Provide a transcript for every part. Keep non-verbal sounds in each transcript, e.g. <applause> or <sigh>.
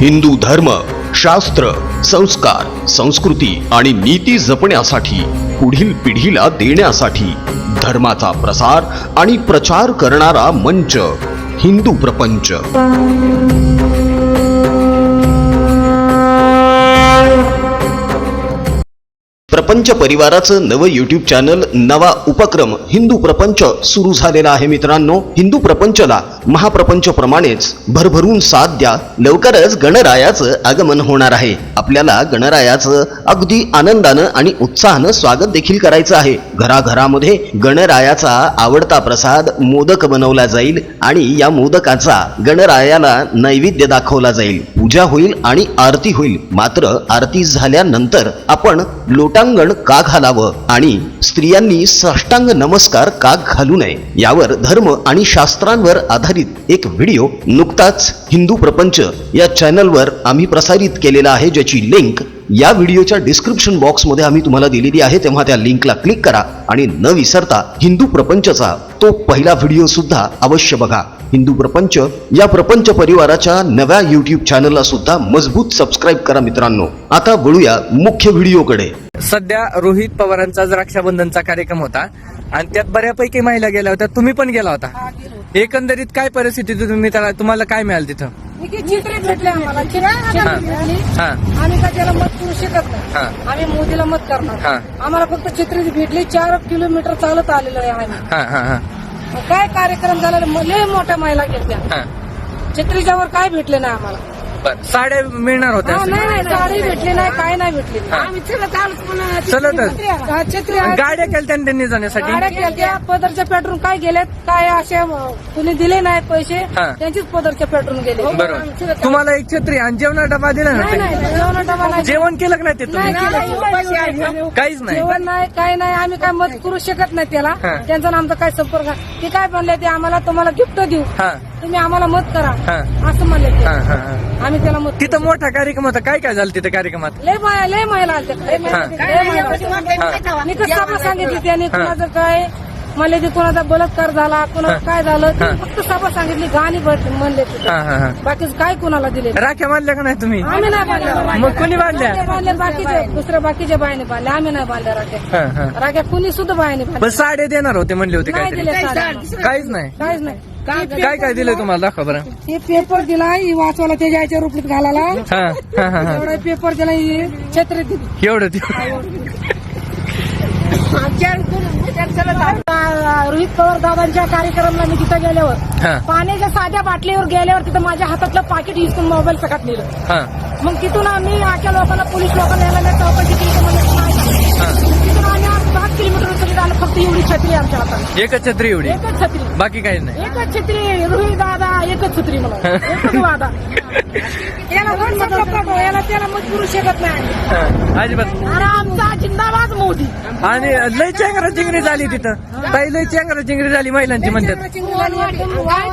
हिंदू धर्म शास्त्र संस्कार संस्कृती आणि नीती जपण्यासाठी पुढील पिढीला देण्यासाठी धर्माचा प्रसार आणि प्रचार करणारा मंच हिंदू प्रपंच. प्रपंच परिवाराचं नवं यूट्यूब चॅनल नवा उपक्रम हिंदू प्रपंच सुरू झालेला आहे मित्रांनो. हिंदू प्रपंचला महाप्रपंच प्रमाणेच भरभरून साथ द्या. लवकरच गणरायाचं आगमन होणार आहे. आपल्याला गणरायाचं अगदी आनंदानं आणि उत्साहानं स्वागत देखील करायचं आहे. घराघरामध्ये गणरायाचा आवडता प्रसाद मोदक बनवला जाईल आणि या मोदकाचा गणरायाला नैवेद्य दाखवला जाईल. पूजा होईल आणि आरती होईल. मात्र आरती झाल्यानंतर आपण लोटांग अंगण का घालावं आणि स्त्रियांनी साष्टांग नमस्कार का घालू नये यावर धर्म आणि शास्त्रांवर आधारित एक व्हिडिओ नुकताच हिंदू प्रपंच या चॅनलवर आम्ही प्रसारित केलेला आहे ज्याची लिंक या व्हिडिओच्या डिस्क्रिप्शन बॉक्समध्ये आम्ही तुम्हाला दिलेली आहे तेव्हा त्या लिंकला क्लिक करा आणि न विसरता हिंदू प्रपंचचा तो पहिला व्हिडिओ सुद्धा अवश्य बघा. हिंदू प्रपंच या प्रपंच परिवाराच्या नव्या युट्यूब चॅनलला सुद्धा मजबूत सबस्क्राईब करा मित्रांनो. आता वळूया मुख्य व्हिडिओकडे सध्या रोहित पवारांचा राक्षाबंधनचा रक्षाबंधनचा कार्यक्रम होता. आणि त्यात बऱ्यापैकी महिला गेल्या होत्या. तुम्ही पण गेला होता. एकंदरीत काय परिस्थिती तुम्ही त्याला तुम्हाला काय मिळालं तिथं? चित्रे भेटले आम्हाला. चित्रे भेटली. हा. आम्ही काय त्याला मत करू शकत हा. नाही आम्ही मोदीला मत करणार. हा. आम्हाला फक्त चित्रे भेटली चार किलोमीटर चालत आलेलो आहे आम्ही. हा हा हा. काय कार्यक्रम झाला? लय मोठ्या महिला घेतल्या. हा. काय भेटले नाही आम्हाला? बर साड्या मिळणार होत्या हा, नाही नाही साडी भेटली नाही काय नाही भेटली हा. आम्ही चलत आलो पुन्हा. चलतच? हा, छत्री आहे. गाड्या केल्या त्यांनी त्यांनी जाण्यासाठी गाड्या केल्या पदरच्या पेट्रोल काय गेलेत काय असे कुणी दिले नाही पैसे हा. त्यांचीच पदरच्या पेट्रोल गेले बरोबर तुम्हाला एक छत्री आणि जेवणा डबा दिला नाही ना नाही जेवण डबा नाही जेवण केलं का नाही ते नाही तुम्ही. काहीच नाही जेवण नाही काय नाही आम्ही काय मत करू शकत नाही त्याला हा. त्यांचा आणि आमचा काय संपर्क आहे. ते काय म्हणले ते आम्हाला तुम्हाला गिफ्ट देऊ हा तुम्ही आम्हाला मत करा हा. असं म्हणले ते हा हा हा आम्ही त्याला मत तिथं मोठा कार्यक्रम होता काय काय झालं तिथं कार्यक्रमात लय माया लय महिला आलत्या. लय महिला हा. लय महिला. मी कसं सांगितली त्यांनी हा. कुणाचं काय म्हणले ते कुणाचा बलात्कार झाला कुणाला. काय झालं ते. फक्त सभा सांगितली गाणी भरली म्हणले हा हा हा. बाकीच काय कुणाला दिले? राख्या मानल्या का नाही तुम्ही? आम्ही नाही बांधल्या. मग कोणी बांधल्या? बांधल्या बाकीचे दुसऱ्या बाकीच्या बाईने बांधल्या. आम्ही नाही बांधल्या राख्या. हा हा. राख्या कुणी सुद्धा पण बांधल्या. साडे देणार होते म्हणले होते नाही काहीतरी. दिले साड्या. काहीच नाही. काहीच नाही. काय काय दिलंय तुम्हाला? दाखवा बरं. हे पेपर दिला ही वाचवायला त्याच्या आईच्या रुपीत घालायला. हा हा हा हा. एवढा पेपर दिला ही छत्री दिली. एवढं ते रोहित पवार दादांच्या कार्यक्रमाला मी तिथं गेल्यावर पाण्याच्या साध्या बाटलीवर गेल्यावर तिथं माझ्या हातातलं पाकिट हिसकून मोबाईल सकात नेलं. हा. मग तिथून आम्ही आजच्या लोकांना पोलीस लोकांना चौकशी केली तर म्हणजे नाही. हा तिथून आम्ही आज पाच किलोमीटर तरी आलो फक्त एवढी छत्री आमच्या हातात एकच छत्री एवढी? एकच छत्री. बाकी काहीच नाही. एकच छत्री रोहित दादा एकच छत्री मला. <laughs> एकच वादा. याला व्हॉट्सअपला पाठव याला त्याला मत करू शकत नाही. हा, अजिबात. अरे आमचा जिंदाबाद मोदी. आणि लय चेंगरा चिंगरी झाली तिथं. ताई लय चेंगरा चिंगरी झाली महिलांची म्हणतात. वाईट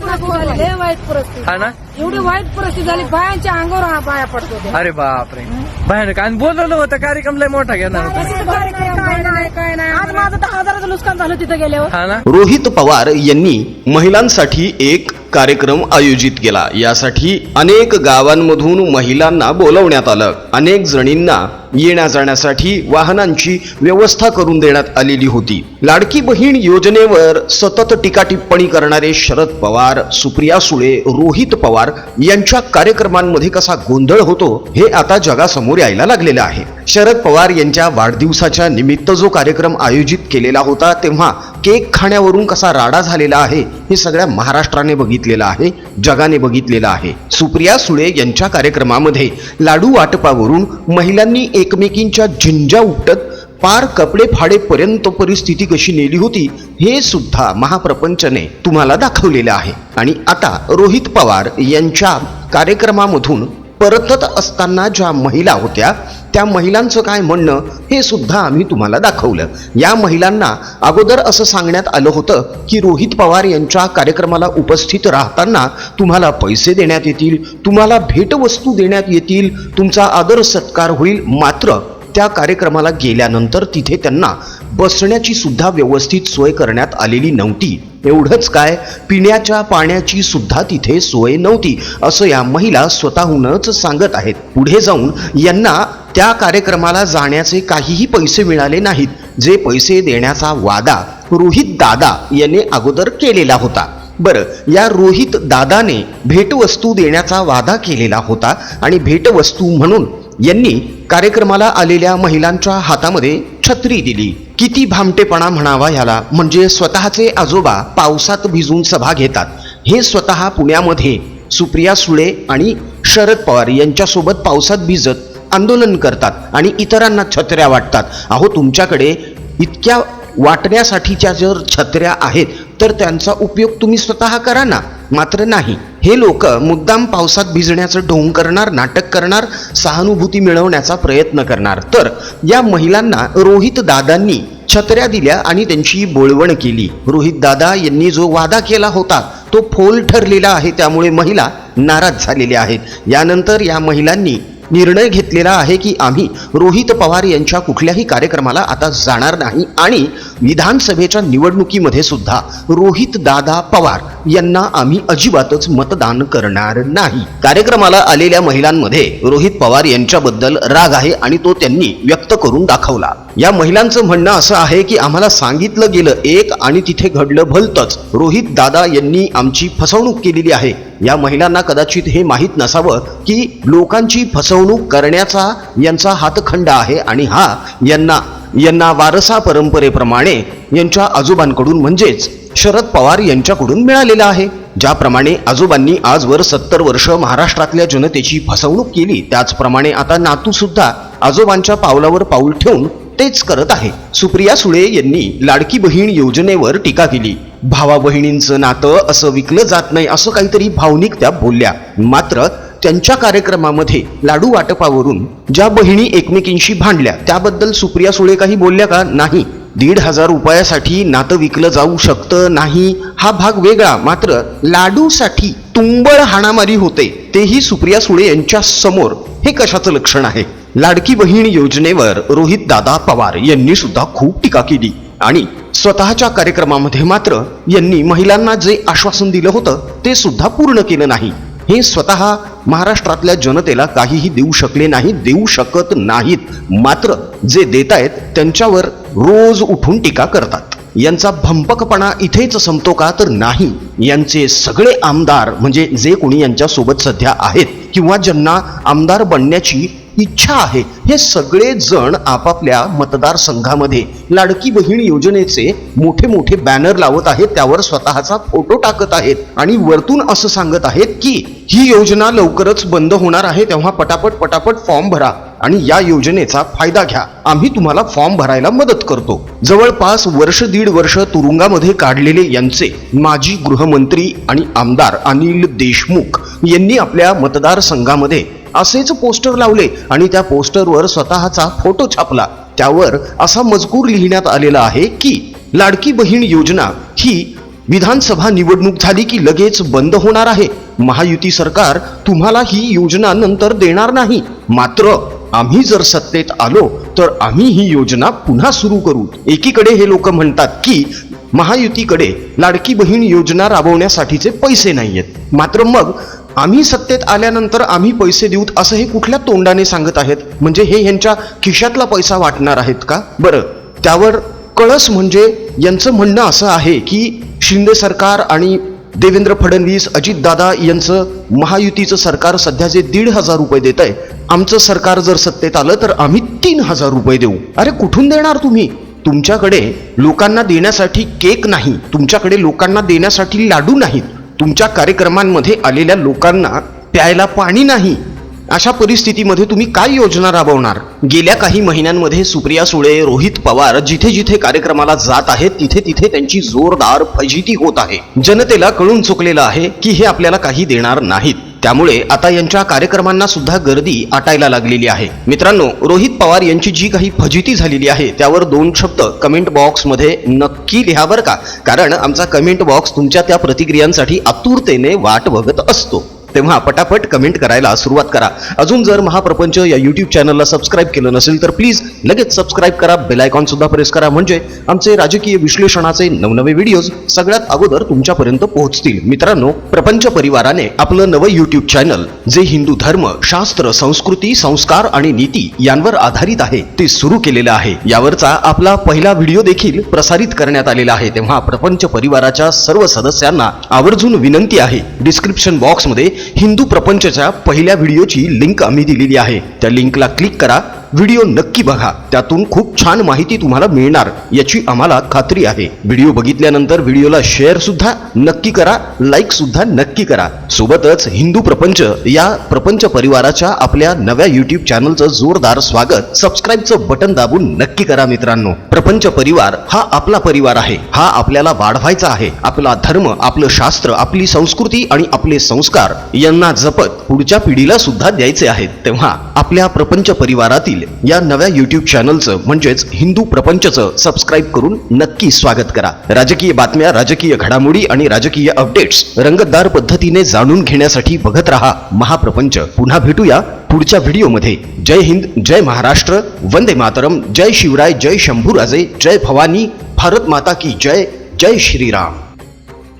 परिस्थिती. झाली लय वाईट परिस्थिती. हा ना? एवढी वाईट परिस्थिती झाली बायांच्या अंगावर हा बाया पडत. अरे बापरे. भयानक. आणि बोलवलं होतं कार्यक्रम लय मोठा घेणार होता. कार्यक्रम नाही काय नाही. आज माझं दहा हजाराचं नुकसान झालं तिथं गेल्यावर. हा ना? रोहित पवार यांनी महिलांसाठी एक कार्यक्रम आयोजित केला. यासाठी अनेक गावांमधून महिलांना बोलवण्यात आलं. अनेक जणींना येण्या जाण्यासाठी वाहनांची व्यवस्था करून देण्यात आलेली होती. लाडकी बहीण योजनेवर सतत टीका टिप्पणी करणारे शरद पवार सुप्रिया सुळे रोहित पवार यांच्या कार्यक्रमांमध्ये कसा गोंधळ होतो हे आता जगासमोर यायला लागलेलं आहे. शरद पवार यांच्या वाढदिवसाच्या निमित्त जो कार्यक्रम आयोजित केलेला होता तेव्हा केक खाण्यावरून कसा राडा झालेला आहे हे सगळ्या महाराष्ट्राने बघितलेलं आहे जगाने बघितलेलं आहे. सुप्रिया सुळे यांच्या कार्यक्रमामध्ये लाडू वाटपावरून महिलांनी एकमेकींच्या झिंजा उपटत पार कपडे फाडेपर्यंत परिस्थिती कशी नेली होती हे सुद्धा महाप्रपंचने तुम्हाला दाखवलेलं आहे. आणि आता रोहित पवार यांच्या कार्यक्रमामधून परतत असताना ज्या महिला होत्या त्या महिलांचं काय म्हणणं हे सुद्धा आम्ही तुम्हाला दाखवलं. या महिलांना अगोदर असं सांगण्यात आलं होतं की रोहित पवार यांच्या कार्यक्रमाला उपस्थित राहताना तुम्हाला पैसे देण्यात येतील तुम्हाला भेटवस्तू देण्यात येतील तुमचा आदर सत्कार होईल. मात्र त्या कार्यक्रमाला गेल्यानंतर तिथे त्यांना बसण्याची सुद्धा व्यवस्थित सोय करण्यात आलेली नव्हती. एवढंच काय पिण्याच्या पाण्याची सुद्धा तिथे सोय नव्हती असं या महिला स्वतःहूनच सांगत आहेत. पुढे जाऊन यांना त्या कार्यक्रमाला जाण्याचे काहीही पैसे मिळाले नाहीत. जे पैसे देण्याचा वादा रोहित दादा यांनी अगोदर केलेला होता. बरं या रोहित दादाने भेटवस्तू देण्याचा वादा केलेला होता आणि भेटवस्तू म्हणून यांनी कार्यक्रमाला आलेल्या महिलांच्या हातामध्ये छत्री दिली. किती भामटेपणा म्हणावा याला म्हणजे स्वतःचे आजोबा पावसात भिजून सभा घेतात. हे स्वतः पुण्यामध्ये सुप्रिया सुळे आणि शरद पवार यांच्यासोबत पावसात भिजत आंदोलन करतात आणि इतरांना छत्र्या वाटतात. अहो तुमच्याकडे इतक्या वाटण्यासाठीच्या जर छत्र्या आहेत तर त्यांचा उपयोग तुम्ही स्वतः करा ना. मात्र नाही. हे लोक मुद्दाम पावसात भिजण्याचं ढोंग करणार नाटक करणार सहानुभूती मिळवण्याचा प्रयत्न करणार. तर या महिलांना रोहित दादांनी छत्र्या दिल्या आणि त्यांची बोळवण केली. रोहित दादा यांनी जो वादा केला होता तो फोल ठरलेला आहे. त्यामुळे महिला नाराज झालेल्या आहेत. यानंतर या महिलांनी निर्णय घेतलेला आहे की आम्ही रोहित पवार यांच्या कुठल्याही कार्यक्रमाला आता जाणार नाही आणि विधानसभेच्या निवडणुकीमध्ये सुद्धा रोहित दादा पवार यांना आम्ही अजिबातच मतदान करणार नाही. कार्यक्रमाला आलेल्या महिलांमध्ये रोहित पवार यांच्याबद्दल राग आहे आणि तो त्यांनी व्यक्त करून दाखवला. या महिलांचं म्हणणं असं आहे की आम्हाला सांगितलं गेलं एक आणि तिथे घडलं भलतंच. रोहित दादा यांनी आमची फसवणूक केलेली आहे. या महिलांना कदाचित हे माहीत नसावं की लोकांची फसवणूक करण्याचा यांचा हातखंड आहे आणि हा यांना यांना वारसा परंपरेप्रमाणे यांच्या आजोबांकडून म्हणजेच शरद पवार यांच्याकडून मिळालेला आहे. ज्याप्रमाणे आजोबांनी आजवर सत्तर वर्ष महाराष्ट्रातल्या जनतेची फसवणूक केली त्याचप्रमाणे आता नातू सुद्धा आजोबांच्या पावलावर पाऊल ठेवून तेच करत आहे. सुप्रिया सुळे यांनी लाडकी बहीण योजनेवर टीका केली. भावा बहिणींचं नातं असं विकलं जात नाही असं काहीतरी भावनिक त्या बोलल्या. मात्र त्यांच्या कार्यक्रमामध्ये लाडू वाटपावरून ज्या बहिणी एकमेकींशी भांडल्या त्याबद्दल सुप्रिया सुळे काही बोलल्या का? नाही. दीड हजार रुपयासाठी नातं विकलं जाऊ शकतं नाही हा भाग वेगळा. मात्र लाडूसाठी तुंबळ हाणामारी होते तेही सुप्रिया सुळे यांच्या समोर. हे कशाचं लक्षण आहे? लाडकी बहीण योजनेवर रोहित दादा पवार यांनी सुद्धा खूप टीका केली. आणि स्वतःच्या कार्यक्रमामध्ये मात्र यांनी महिलांना जे आश्वासन दिलं होतं ते सुद्धा पूर्ण केलं नाही. हे स्वतः महाराष्ट्रातल्या जनतेला काहीही देऊ शकले नाही देऊ शकत नाहीत. मात्र जे देत आहेत त्यांच्यावर रोज उठून टीका करतात. यांचा भंपकपणा इथेच संपतो का तर नाही. यांचे सगळे आमदार म्हणजे जे कोणी यांच्यासोबत सध्या आहेत किंवा ज्यांना आमदार बनण्याची इच्छा आहे. हे सगळे जण आपापल्या मतदारसंघामध्ये लाडकी बहीण योजनेचे मोठे मोठे बॅनर लावत आहेत. त्यावर स्वतःचा फोटो टाकत आहेत आणि वरतून असं सांगत आहेत की ही योजना लवकरच बंद होणार आहे. तेव्हा पटापट पटापट फॉर्म भरा आणि या योजनेचा फायदा घ्या. आम्ही तुम्हाला फॉर्म भरायला मदत करतो. जवळपास वर्ष दीड वर्ष तुरुंगामध्ये काढलेले यांचे माजी गृहमंत्री आणि आमदार अनिल देशमुख यांनी आपल्या मतदारसंघामध्ये असेच पोस्टर लावले आणि त्या पोस्टरवर स्वतःचा फोटो छापला. त्यावर असा मजकूर लिहिण्यात आलेला आहे की लाडकी बहीण योजना ही विधानसभा निवडणूक झाली की लगेच बंद होणार आहे. महायुती सरकार तुम्हाला ही योजना नंतर देणार नाही. मात्र आम्ही जर सत्तेत आलो तर आम्ही ही योजना पुन्हा सुरू करू. एकीकडे हे लोक म्हणतात की महायुतीकडे लाडकी बहीण योजना राबवण्यासाठीचे पैसे नाहीयेत. मात्र मग आम्ही सत्तेत आल्यानंतर आम्ही पैसे देऊत असं हे कुठल्या तोंडाने सांगत आहेत? म्हणजे हे यांच्या खिशातला पैसा वाटणार आहेत का? बरं त्यावर कळस म्हणजे यांचं म्हणणं असं आहे की शिंदे सरकार आणि देवेंद्र फडणवीस अजितदादा यांचं महायुतीचं सरकार सध्या जे दीड हजार रुपये देत आहे आमचं सरकार जर सत्तेत आलं तर आम्ही तीन हजार रुपये देऊ. अरे कुठून देणार तुम्ही? तुमच्याकडे लोकांना देण्यासाठी केक नाही. तुमच्याकडे लोकांना देण्यासाठी लाडू नाहीत. तुमच्या कार्यक्रमांमध्ये आलेल्या लोकांना प्यायला पाणी नाही. अशा परिस्थितीमध्ये तुम्ही काय योजना राबवणार? गेल्या काही महिन्यांमध्ये सुप्रिया सुळे रोहित पवार जिथे जिथे कार्यक्रमाला जात आहेत तिथे तिथे त्यांची जोरदार फजिती होत आहे. जनतेला कळून चुकलेलं आहे की हे आपल्याला काही देणार नाहीत. त्यामुळे आता यांच्या कार्यक्रमांना सुद्धा गर्दी आटायला लागलेली आहे. मित्रांनो रोहित पवार यांची जी काही फजिती झालेली आहे त्यावर दोन शब्द कमेंट बॉक्समध्ये नक्की लिहा बरं का. कारण आमचा कमेंट बॉक्स तुमच्या त्या प्रतिक्रियांसाठी आतुरतेने वाट बघत असतो. तेव्हा पटापट कमेंट करायला सुरुवात करा. अजून जर महाप्रपंच या यूट्यूब चॅनलला सबस्क्राईब केलं नसेल तर प्लीज लगेच सबस्क्राईब करा. बेलायकॉन सुद्धा प्रेस करा. म्हणजे आमचे राजकीय विश्लेषणाचे नवनवे व्हिडिओज सगळ्यात अगोदर तुमच्यापर्यंत पोहोचतील. मित्रांनो प्रपंच परिवाराने आपलं नवं यूट्यूब चॅनल जे हिंदू धर्म शास्त्र संस्कृती संस्कार आणि नीती यांवर आधारित आहे ते सुरू केलेलं आहे. यावरचा आपला पहिला व्हिडिओ देखील प्रसारित करण्यात आलेला आहे. तेव्हा प्रपंच परिवाराच्या सर्व सदस्यांना आवर्जून विनंती आहे. डिस्क्रिप्शन बॉक्समध्ये हिंदू प्रपंचच्या पहिल्या व्हिडिओची लिंक आम्ही दिलेली आहे. त्या लिंकला क्लिक करा. व्हिडिओ नक्की बघा. त्यातून खूप छान माहिती तुम्हाला मिळणार. याची आम्हाला खात्री आहे. व्हिडिओ बघितल्यानंतर व्हिडिओला शेअर सुद्धा नक्की करा लाईक सुद्धा नक्की करा. सोबतच हिंदू प्रपंच या प्रपंच परिवाराच्या आपल्या नव्या युट्यूब चॅनलचं जोरदार स्वागत. सबस्क्राईबचं बटन दाबून नक्की करा मित्रांनो. प्रपंच परिवार हा आपला परिवार आहे. हा आपल्याला वाढवायचा आहे. आपला धर्म आपलं शास्त्र आपली संस्कृती आणि आपले संस्कार यांना जपत पुढच्या पिढीला सुद्धा द्यायचे आहेत. तेव्हा आपल्या प्रपंच परिवारातील या नव्या युट्यूब चॅनलचं म्हणजेच हिंदू प्रपंचचं सबस्क्राईब करून नक्की स्वागत करा. राजकीय बातम्या राजकीय घडामोडी आणि राजकीय अपडेट्स रंगतदार पद्धतीने जाणून घेण्यासाठी बघत रहा महाप्रपंच. पुन्हा भेटूया पुढच्या व्हिडिओमध्ये. जय हिंद जय महाराष्ट्र वंदे मातरम जय शिवराय जय शंभूराजे जय भवानी भारत माता की जय जय श्रीराम.